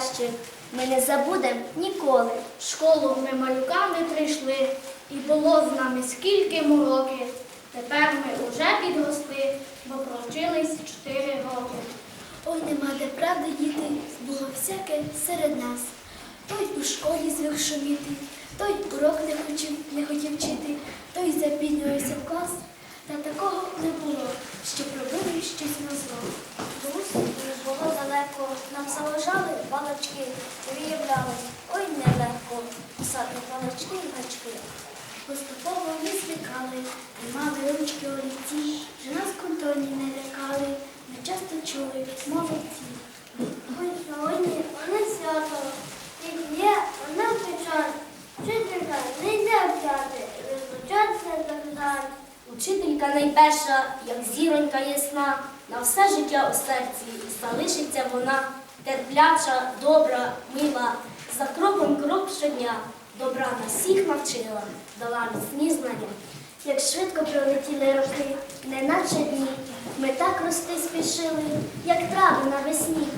хвилин ми не забудем ніколи. В школу ми малюками прийшли, і було з нами скільки мороків. Тепер ми уже підросли, бо провчились чотири роки. Ой, нема де правди діти, було всяке серед нас. Той у школі звик шуміти, той урок не хотів, не хотів вчити, той запізнювався в клас. Та такого не було, щоб робили щось на зло. Друзі, було далеко, нам заважали балачки, виявляли, ой, нелегко, писати балачки і гачки. Поступово ми звикали, тримали ручки олівці, вже нас контрольні не лякали, ми часто чули молодці. Ой, сьогодні вони свято, і є одна печаль. Вчителька не йде вчати, розлучатися заказати. Учителька найперша, як зіронька ясна, на все життя у серці залишиться вона, терпляча, добра, мила, за кроком крок щодня, добра на всіх навчила, дала міцні знання. Як швидко пролетіли роки, неначе дні, ми так рости спішили, як трави навесні,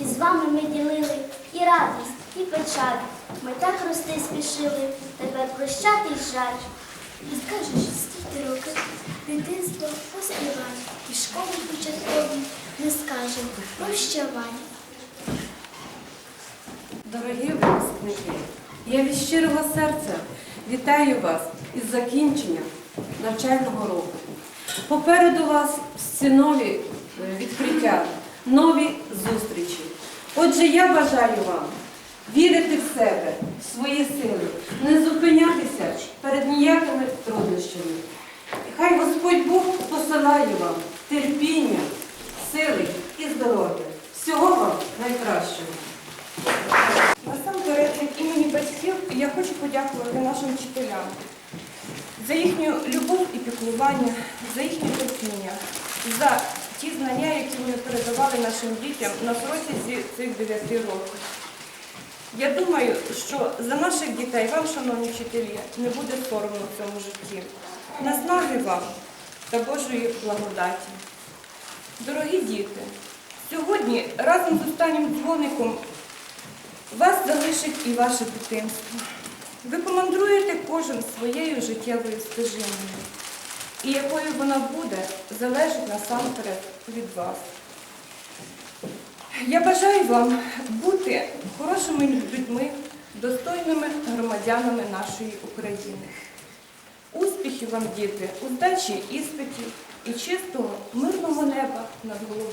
і з вами ми ділили і радість, і печаль. Ми так рости спішили, тепер прощати й жаль. І скажеш, скільки років, дитинство поспівай, і школі початкові не скажемо прощавай. Дорогі випускники, я від щирого серця вітаю вас із закінченням навчального року. Попереду вас всі е, відкриття, нові зустрічі. Отже, я бажаю вам вірити в себе, в свої сили, не зупинятися перед ніякими труднощами. І Хай Господь Бог посилає вам терпіння, сили і здоров'я. Всього вам найкращого. Насамперед, від імені батьків я хочу подякувати нашим вчителям за їхню любов і піклування, за їхнє терпіння, за ті знання, які вони передавали нашим дітям на протязі цих 9 років. Я думаю, що за наших дітей, вам, шановні вчителі, не буде соромно в цьому житті. Наснаги вам та Божої благодаті. Дорогі діти, сьогодні разом з останнім дзвоником вас залишить і ваше дитинство. Ви помандруєте кожен своєю життєвою стежиною. І якою вона буде, залежить насамперед від вас. Я бажаю вам бути хорошими людьми, достойними громадянами нашої України. Успіхів вам, діти, у здачі іспитів і чистого, мирного неба над головою.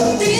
Só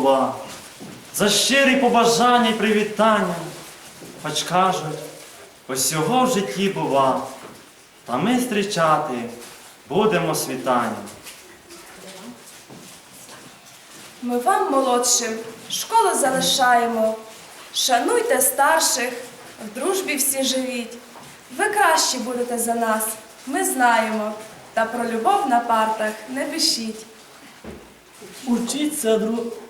слова, за щирі побажання й привітання. Хоч кажуть, усього в житті бува, та ми зустрічати будемо світання. Ми вам, молодшим, школу залишаємо. Шануйте старших, в дружбі всі живіть. Ви кращі будете за нас, ми знаємо. Та про любов на партах не пишіть. Учіться,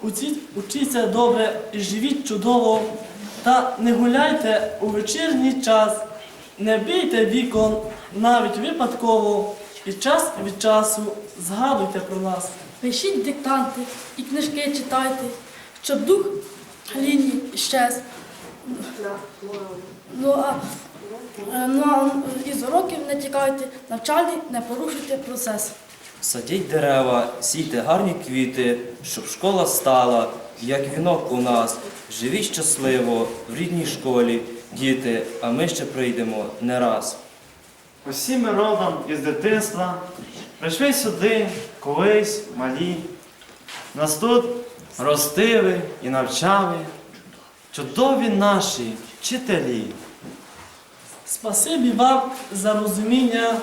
учіть, учіться добре живіть чудово, та не гуляйте у вечірній час, не бійте вікон навіть випадково, і час від часу згадуйте про нас. Пишіть диктанти і книжки читайте, щоб дух лінії щез. Ну а, е, ну, а із уроків не тікайте, навчальний не порушуйте процес. Садіть дерева, сійте гарні квіти, щоб школа стала, як вінок у нас. Живіть щасливо в рідній школі, діти, а ми ще прийдемо не раз. Усі ми родом із дитинства прийшли сюди колись малі. Нас тут ростили і навчали чудові наші вчителі. Спасибі вам за розуміння,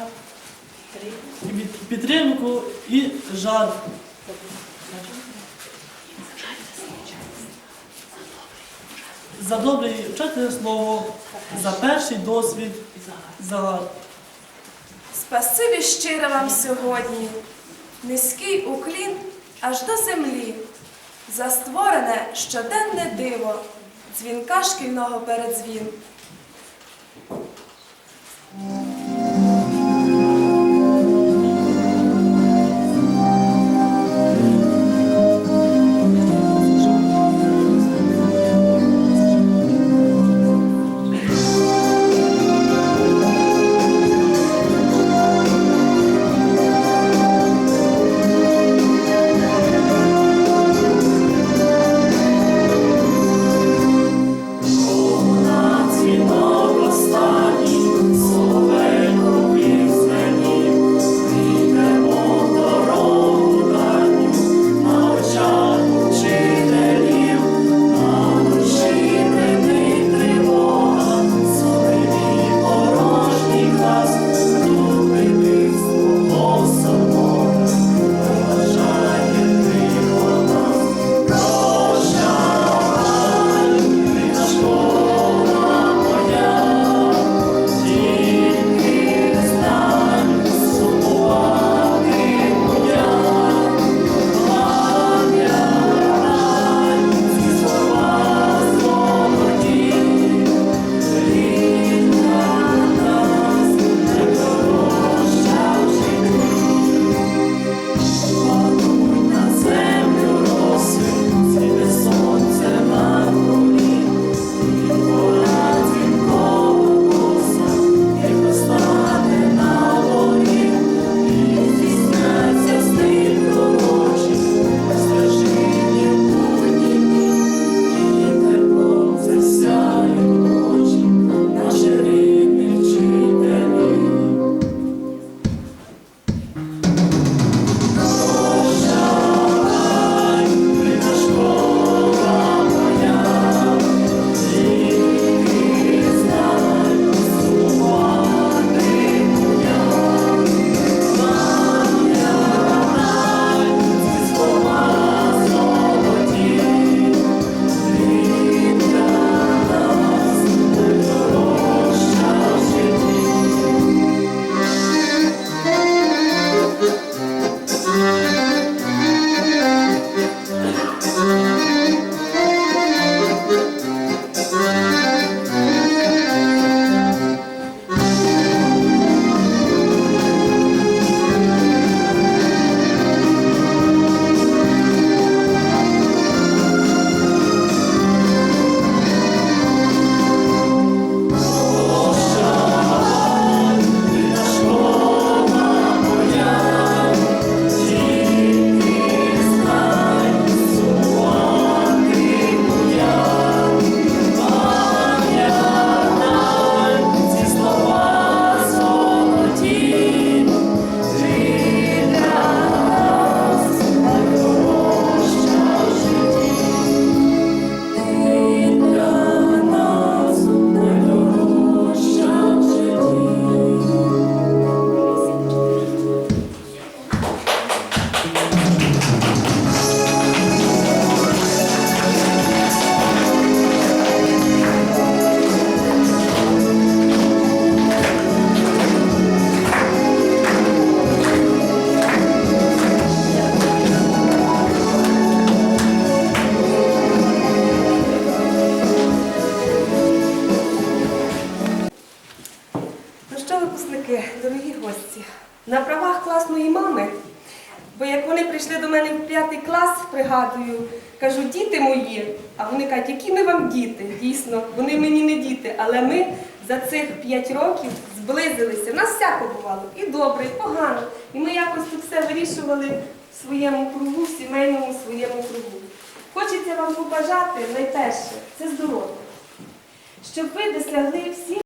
підтримку і жаль. За добре вчительне слово, за перший досвід, за Спасибі щиро вам сьогодні, низький уклін аж до землі, за створене щоденне диво, дзвінка шкільного передзвін. На правах класної мами. Бо як вони прийшли до мене в п'ятий клас, пригадую, кажу, діти мої, а вони кажуть, які ми вам діти? Дійсно, вони мені не діти, але ми за цих п'ять років зблизилися. Нас всяко бувало, і добре, і погано. І ми якось тут все вирішували в своєму кругу, в сімейному своєму кругу. Хочеться вам побажати найперше це здоров'я, щоб ви досягли всі.